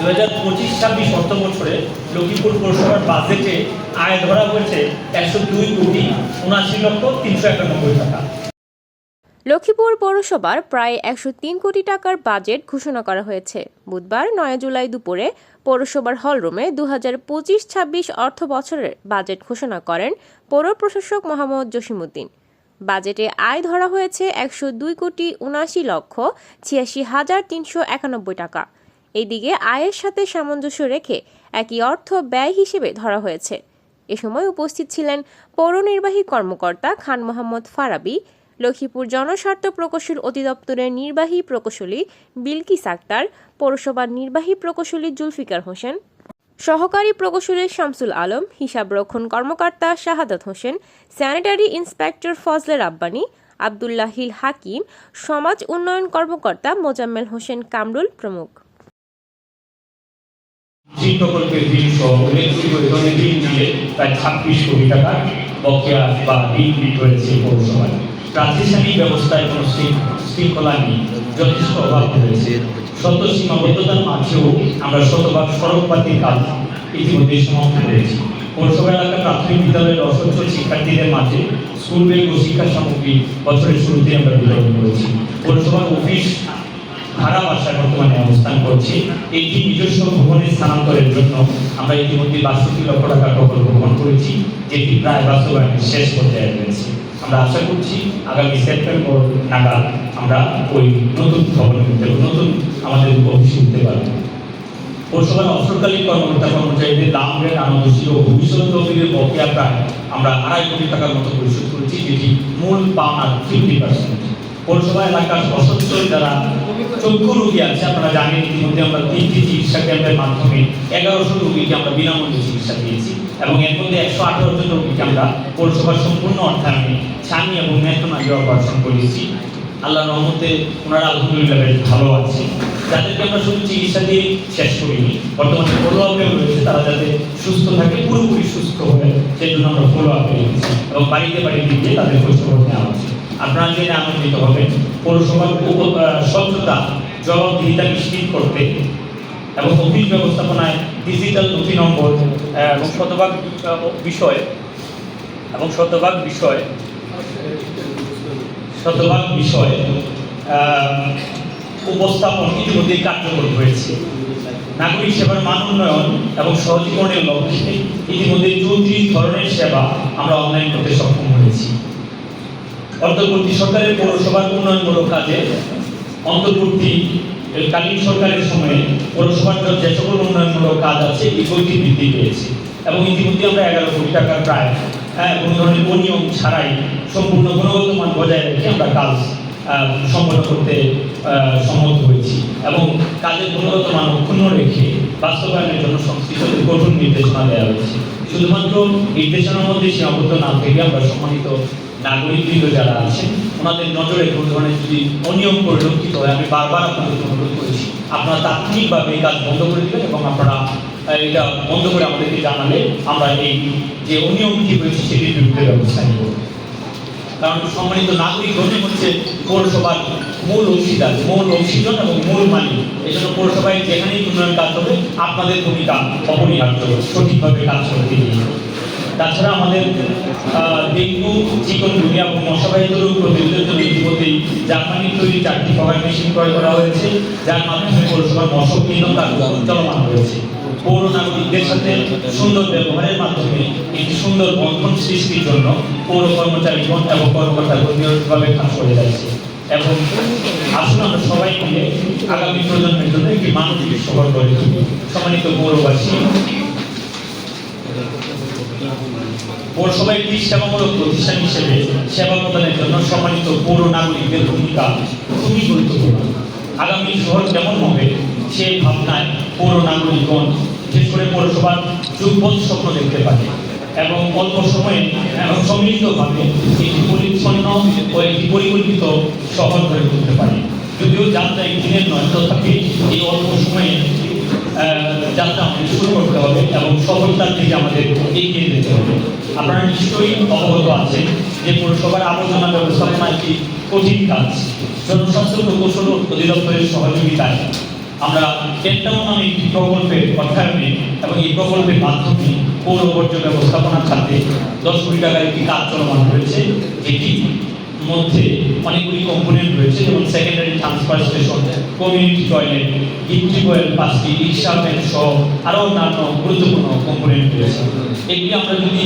দু হাজার পঁচিশ ছাব্বিশ অর্থ বছরে লক্ষ্মীপুর পৌরসভার বাজেটে আয় ধরা হয়েছে একশো দুই কোটি উনআশি লক্ষ তিনশো একানব্বই টাকা। লক্ষ্মীপুর পৌরসভার প্রায় একশো তিন কোটি টাকার বাজেট ঘোষণা করা হয়েছে। বুধবার নয় জুলাই দুপুরে পৌরসভার হলরুমে দু হাজার পঁচিশ ছাব্বিশ অর্থ বছরের বাজেট ঘোষণা করেন পৌর প্রশাসক মোহাম্মদ জসিমুদ্দিন বাজেটে আয় ধরা হয়েছে একশো দুই কোটি উনাশি লক্ষ ছিয়াশি হাজার তিনশো একানব্বই টাকা। এদিকে আয়ের সাথে সামঞ্জস্য রেখে একই অর্থ ব্যয় হিসেবে ধরা হয়েছে। এ সময় উপস্থিত ছিলেন পৌর নির্বাহী কর্মকর্তা খান মোহাম্মদ ফারাবি, লক্ষ্মীপুর জনস্বার্থ প্রকৌশল অধিদপ্তরের নির্বাহী প্রকৌশলী বিলকিস আক্তার, পৌরসভার নির্বাহী প্রকৌশলী জুলফিকার হোসেন, সহকারী প্রকৌশলী শামসুল আলম হিসাবরক্ষণ কর্মকর্তা শাহাদত হোসেন, স্যানিটারি ইন্সপেক্টর ফজলে রাব্বানি, আবদুল্লাহিল হাকিম, সমাজ উন্নয়ন কর্মকর্তা মোজাম্মেল হোসেন কামরুল প্রমুখ। ঋণ প্রকল্পের ঋণ সহ উল্লেখযোগ্য ধরনের ঋণ দিয়ে প্রায় ছাব্বিশ কোটি টাকা বকেয়া বা ঋণ বিল রয়েছে পৌরসভায়। প্রাতিষ্ঠানিক ব্যবস্থায় কোনো শৃঙ্খলা নেই, যথেষ্ট অভাব রয়েছে। শত সীমাবদ্ধতার মাঝেও আমরা শতভাগ সড়কপাতির কাজ ইতিমধ্যে সমাপ্ত করেছি। পৌরসভা এলাকার প্রাথমিক বিদ্যালয়ের অসচ্ছল শিক্ষার্থীদের মাঝে স্কুল ব্যাগ ও শিক্ষা সামগ্রী বছরের শুরুতে আমরা বিতরণ করেছি। পৌরসভার অফিস ভাড়া বাসায় বর্তমানে অবস্থান করছি। এইটি নিজস্ব ভবনে স্থানান্তরের জন্য আমরা ইতিমধ্যে বাষট্টি লক্ষ টাকা প্রকল্প গ্রহণ করেছি, যেটি প্রায় বাস্তবায়নের শেষ পর্যায়ে রয়েছে। আমরা আশা করছি আগামী সেপ্টেম্বর নাগাদ আমরা ওই নতুন ভবনে উঠতে নতুন আমাদের অফিসে উঠতে পারব। পৌরসভার অবসরকালীন কর্মকর্তা কর্মচারীদের দাম, রেট আনন্দশীল ও ভবিষ্যৎ তহবিলের বকেয়া প্রায় আমরা আড়াই কোটি টাকার মতো পরিশোধ করেছি, যেটি মূল পাওনার ফিফটি পার্সেন্ট পৌরসভা এলাকার অসচ্ছল যারা চক্ষু রোগী আছে, আপনারা জানেন ইতিমধ্যে আমরা তিনটি চিকিৎসা কেন্দ্রের মাধ্যমে এগারোশো রোগীকে আমরা বিনামূল্যে চিকিৎসা দিয়েছি এবং এর মধ্যে একশো আঠারো জন রোগীকে আমরা পৌরসভার সম্পূর্ণ অর্থায়নে ছানি এবং ন্যায়তনাজি অপারেশন করিয়েছি। আল্লাহ রহমতে ওনারা আলহামদুলিল্লাহ বেশ ভালো আছে যাদেরকে আমরা শুধু চিকিৎসা দিয়ে শেষ করিনি, বর্তমানে ফলো আপেও রয়েছে, তারা যাতে সুস্থ থাকে, পুরোপুরি সুস্থ হবে সেই জন্য আমরা ফলো আপে এবং বাড়িতে বাড়িতে গিয়ে তাদের খোঁজখবর নেওয়া হচ্ছে আপনারা জেনে আনন্দিত হবেন পৌরসভার স্বচ্ছতা, জবাবদিহিতা নিশ্চিত করতে এবং অফিস ব্যবস্থাপনায় ডিজিটাল নথি নম্বর এবং শতভাগ বিষয়, এবং শতভাগ বিষয় শতভাগ বিষয় উপস্থাপন ইতিমধ্যে কার্যকর হয়েছে। নাগরিক সেবার মান উন্নয়ন এবং সহজীকরণের লক্ষ্যে ইতিমধ্যে চৌত্রিশ ধরনের সেবা আমরা অনলাইন করতে সক্ষম হয়েছি। অন্তর্বর্তী সরকারের পৌরসভার উন্নয়নমূলক কাজে অন্তর্বর্তী কালীন সরকারের সময়ে পৌরসভার যে সকল উন্নয়নমূলক কাজ আছে, এই গতি বৃদ্ধি পেয়েছে। এবং ইতিমধ্যে আমরা এগারো কোটি টাকার প্রায় হ্যাঁ কোনো ধরনের অনিয়ম ছাড়াই সম্পূর্ণ গুণগত মান বজায় রেখে আমরা কাজ সম্পন্ন করতে সম্মত হয়েছি। এবং কাজের গুণগত মান অক্ষুণ্ণ রেখে বাস্তবায়নের জন্য সংশ্লিষ্ট কঠোর নির্দেশনা দেওয়া হয়েছে। শুধুমাত্র নির্দেশনার মধ্যে সীমাবদ্ধ না থেকে আমরা সম্মানিত নাগরিকবৃন্দ যারা আছেন, ওনাদের নজরে কোনো ধরনের যদি অনিয়ম পরিলক্ষিত হয়, আমি বারবার আপনাদের অনুরোধ করেছি, আপনারা তাৎক্ষণিকভাবে এই কাজ বন্ধ করে দেবেন এবং আপনারা এটা বন্ধ করে আমাদেরকে জানালে আমরা এই যে অনিয়মটি হয়েছে, সেটির বিরুদ্ধে ব্যবস্থা নিব। কারণ সম্মানিত নাগরিক গণে হচ্ছে পৌরসভার মূল অংশীদার, মূল অংশীজন এবং মূল মালিক। এই জন্য পৌরসভায় যেখানেই উন্নয়ন কাজ হবে, আপনাদের ভূমিকা অপরিহার্য, সঠিকভাবে কাজ করতে গিয়ে তাছাড়া আমাদের ডেঙ্গু, চিকন গুনিয়া এবং মশাবাহিত রোগ প্রতিরোধের জন্য ইতিমধ্যেই জাপানি তৈরি চারটি কভার মেশিন ক্রয় করা হয়েছে, যার মাধ্যমে পৌরসভার মশক নিধন কার্যক্রম চলমান পৌর নাগরিকদের সাথে সুন্দর ব্যবহারের মাধ্যমে একটি সুন্দর বন্ধন সৃষ্টির জন্য পৌর কর্মচারী কর্মচারীগণ এবং কর্মকর্তা কর্মীভাবে কাজ করে যাচ্ছে। এবং আসুন আমরা সবাই মিলে আগামী প্রজন্মের জন্য একটি মানবিক শহর গড়ে তুলি। সম্মানিত পৌরবাসী পৌরসভা একটি সেবামূলক প্রতিষ্ঠান হিসেবে সেবা প্রদানের জন্য সম্মানিত পৌর নাগরিকদের ভূমিকা খুবই গুরুত্বপূর্ণ। আগামী শহর কেমন হবে? সেই ভাবনায় পৌর নাগরিকগণ, বিশেষ করে পৌরসভার যুগপথ স্বপ্ন দেখতে পারে এবং অল্প সময়ে এবং সম্মিলিতভাবে একটি পরিচ্ছন্ন ও একটি পরিকল্পিত শহর গড়ে তুলতে পারে। যদিও যাত্রা একদিনের নয়, তথাপি এই অল্প সময়ে যাত্রা আমাদের শুরু করতে হবে এবং সফলতার দিকে আমাদের এগিয়ে যেতে হবে। আপনারা নিশ্চয়ই অবগত আছেন যে পৌরসভার আবর্জনা ব্যবস্থাপনা একটি কঠিন কাজ। জনস্বাস্থ্য প্রকৌশল অধিদপ্তরের সহযোগিতায় আমরা টেন্টাউন নামে একটি প্রকল্পের অর্থায়নে এবং এই প্রকল্পের মাধ্যমে পৌর বর্জ্য ব্যবস্থাপনা খাতে দশ কোটি টাকার একটি কাজ চলমান রয়েছে, যেটি মধ্যে অনেকগুলি কম্পোনেন্ট রয়েছে, যেমন secondary transfer station community toilet electric oil পাঁচটি রিক্সা ভ্যান সহ আরও অন্যান্য গুরুত্বপূর্ণ কম্পোনেন্ট রয়েছে। এগুলি আমরা যদি